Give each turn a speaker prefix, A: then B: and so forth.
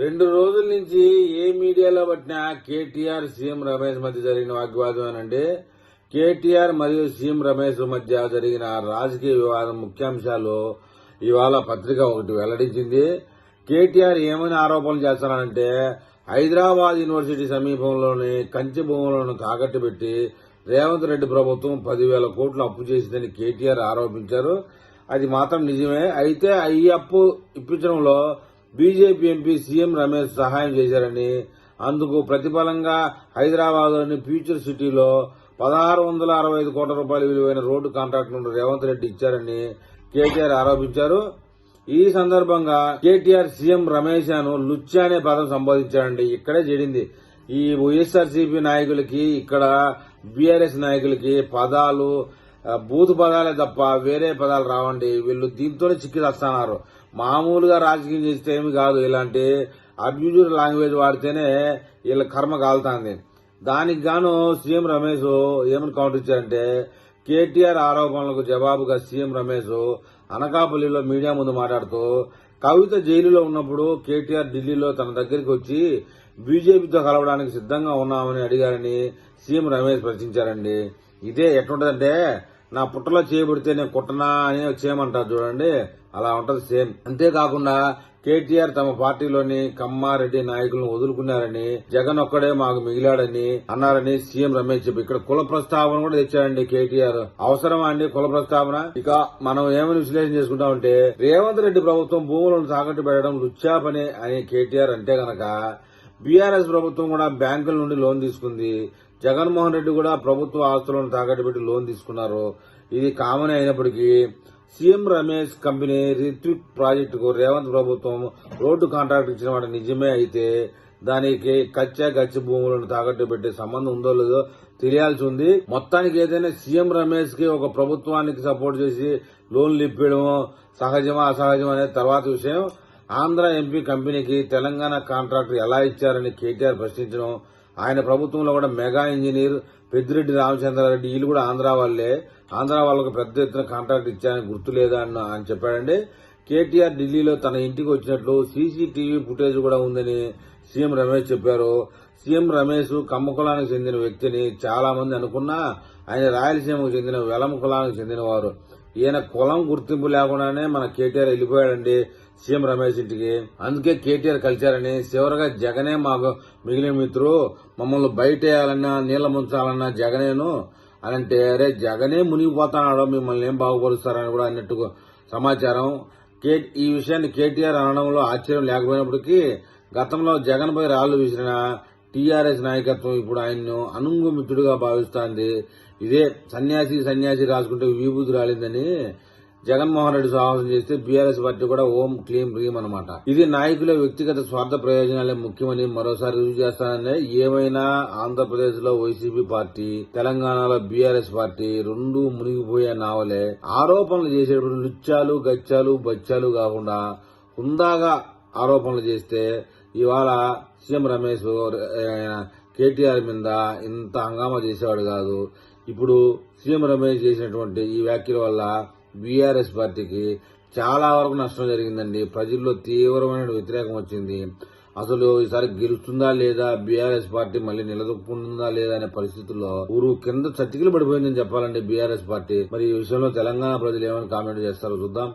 A: రెండు రోజుల నుంచి ఏ మీడియాలో పట్టినా కేటీఆర్ సీఎం రమేష్ మధ్య జరిగిన వాగ్వాదమేనండి కేటీఆర్ మరియు సీఎం రమేష్ మధ్య జరిగిన రాజకీయ వివాదం ముఖ్యాంశాలు ఇవాళ పత్రిక ఒకటి వెల్లడించింది. కేటీఆర్ ఏమని ఆరోపణలు చేస్తారంటే హైదరాబాద్ యూనివర్సిటీ సమీపంలోని కంచె భూములను తాకట్టు పెట్టి రేవంత్ రెడ్డి ప్రభుత్వం పదివేల కోట్లు అప్పు చేసిందని కేటీఆర్ ఆరోపించారు. అది మాత్రం నిజమే. అయితే ఈ అప్పు ఇప్పించడంలో బీజేపీ ఎంపీ సీఎం రమేష్ సహాయం చేశారని అందుకు ప్రతిఫలంగా హైదరాబాద్లోని ఫ్యూచర్ సిటీలో పదహారు వందల అరవై ఐదు కోట్ల రూపాయలు విలువైన రోడ్డు కాంట్రాక్టులను రేవంత్ రెడ్డి ఇచ్చారని కేటీఆర్ ఆరోపించారు. ఈ సందర్భంగా కేటీఆర్ సీఎం రమేష్ను లుచ్చా అనే పదం సంబోధించారండి. ఇక్కడే జరిగింది ఈ వైఎస్ఆర్సీపీ నాయకులకి ఇక్కడ బీఆర్ఎస్ నాయకులకి పదాలు బూత్ పదాలే తప్ప వేరే పదాలు రావండి. వీళ్ళు దీంతోనే చిక్కి వస్తున్నారు మామూలుగా రాజకీయం చేస్తే ఏమి కాదు. ఇలాంటి అబ్యూజర్ లాంగ్వేజ్ వాడితేనే వీళ్ళ కర్మ కాలుతుంది. దానికి గాను సీఎం రమేష్ ఏమని కౌంటర్ ఇచ్చారంటే కేటీఆర్ ఆరోపణలకు జవాబుగా సీఎం రమేష్ అనకాపల్లిలో మీడియా ముందు మాట్లాడుతూ కవిత జైలులో ఉన్నప్పుడు కేటీఆర్ ఢిల్లీలో తన దగ్గరికి వచ్చి బీజేపీతో కలవడానికి సిద్ధంగా ఉన్నామని అడిగారని సీఎం రమేష్ ప్రశ్నించారండి. ఇదే ఎట్లుంటదంటే నా పుట్టలో చేయబడితే నేను కుట్టనా అని చేయమంటారు చూడండి. అలా ఉంటది సేమ్. అంతేకాకుండా కేటీఆర్ తమ పార్టీలోని కమ్మారెడ్డి నాయకులను వదులుకున్నారని జగన్ ఒక్కడే మాకు మిగిలాడని అన్నారని సీఎం రమేష్ చెప్పి. ఇక్కడ కుల ప్రస్తావన కూడా తెచ్చారండి కేటీఆర్. అవసరమా అండి కుల ప్రస్తావన? ఇక మనం ఏమని విశ్లేషణ చేసుకుంటామంటే రేవంత్ రెడ్డి ప్రభుత్వం భూములను తాకట్టు పెట్టడం లుచ్చా పని అని కేటీఆర్ అంటే గనక బీఆర్ఎస్ ప్రభుత్వం కూడా బ్యాంకుల నుండి లోన్ తీసుకుంది. జగన్మోహన్ రెడ్డి కూడా ప్రభుత్వ ఆస్తులను తాకట్టు పెట్టి లోన్ తీసుకున్నారు. ఇది కామన్ అయినప్పటికీ సీఎం రమేష్ కంపెనీ రిత్విక్ ప్రాజెక్టుకు రేవంత్ ప్రభుత్వం రోడ్డు కాంట్రాక్ట్ ఇచ్చిన వాటి నిజమే అయితే దానికి కచ్చా గచ్చి భూములను తాకట్టు పెట్టే సంబంధం ఉందో లేదో తెలియాల్సి ఉంది. మొత్తానికి ఏదైనా సీఎం రమేష్కి ఒక ప్రభుత్వానికి సపోర్ట్ చేసి లోన్లు ఇప్పించడం సహజమా అసహజమా అనేది తర్వాత విషయం. ఆంధ్ర ఎంపీ కంపెనీకి తెలంగాణ కాంట్రాక్టర్ ఎలా ఇచ్చారని కేటీఆర్ ప్రశ్నించడం ఆయన ప్రభుత్వంలో కూడా మెగా ఇంజనీర్ పెద్దిరెడ్డి రామచంద్రారెడ్డి వీళ్ళు కూడా ఆంధ్ర వాళ్ళే. ఆంధ్ర వాళ్ళకు పెద్ద ఎత్తున కాంట్రాక్ట్ ఇచ్చారని గుర్తు లేదా అని ఆయన చెప్పాడండి. కేటీఆర్ ఢిల్లీలో తన ఇంటికి వచ్చినట్లు సీసీటీవీ ఫుటేజ్ కూడా ఉందని సీఎం రమేష్ చెప్పారు. సీఎం రమేష్ కమ్మకులానికి చెందిన వ్యక్తిని చాలా మంది అనుకున్నా ఆయన రాయలసీమకు చెందిన వెలమ కులానికి చెందినవారు. ఈయన కులం గుర్తింపు లేకుండానే మన కేటీఆర్ వెళ్ళిపోయాడండి. సీఎం రమేష్ ఇంటికి. అందుకే కేటీఆర్ కలిశారని చివరగా జగనే మాకు మిగిలిన మిత్రు. మమ్మల్ని బయట వేయాలన్నా నీళ్ళ ముంచాలన్నా జగనేను. అని అంటే అరే జగనే మునిగిపోతాడు మిమ్మల్ని ఏం బాగుపరుస్తారని కూడా అన్నట్టు సమాచారం. కే ఈ విషయాన్ని కేటీఆర్ అనడంలో ఆశ్చర్యం లేకపోయినప్పటికీ గతంలో జగన్ పై రాళ్ళు విసిరిన టీఆర్ఎస్ నాయకత్వం ఇప్పుడు ఆయన్ను అనుంగు మిత్రుడుగా భావిస్తోంది. ఇదే సన్యాసి సన్యాసి రాసుకుంటే విభూతి రాలిందని జగన్మోహన్ రెడ్డి సాహసం చేస్తే బీఆర్ఎస్ పార్టీ కూడా ఓం క్లీం క్లీం అనమాట ఇది నాయకుల వ్యక్తిగత స్వార్థ ప్రయోజనాలే ముఖ్యమని మరోసారి రుజువు చేస్తానని ఏమైనా ఆంధ్రప్రదేశ్లో వైసీపీ పార్టీ తెలంగాణలో బీఆర్ఎస్ పార్టీ రెండు మునిగిపోయే నావలే. ఆరోపణలు చేసేటప్పుడు లుచ్చాలు గచ్చాలు బచ్చాలు కాకుండా హుందాగా ఆరోపణలు చేస్తే ఇవాళ సీఎం రమేష్ కేటీఆర్ మీద ఇంత హంగామా చేసేవాడు కాదు. ఇప్పుడు సీఎం రమేష్ చేసినటువంటి ఈ వ్యాఖ్యల వల్ల బీఆర్ఎస్ పార్టీకి చాలా వరకు నష్టం జరిగిందండి. ప్రజల్లో తీవ్రమైన వ్యతిరేకం వచ్చింది. అసలు ఈసారి గెలుస్తుందా లేదా? బీఆర్ఎస్ పార్టీ మళ్ళీ నిలదొక్కుంటుందా లేదా అనే పరిస్థితుల్లో ఊరు కింద చతికిలు పడిపోయిందని చెప్పాలండి బీఆర్ఎస్ పార్టీ. మరి ఈ విషయంలో తెలంగాణ ప్రజలు ఏమైనా కామెంట్ చేస్తారో చూద్దాం.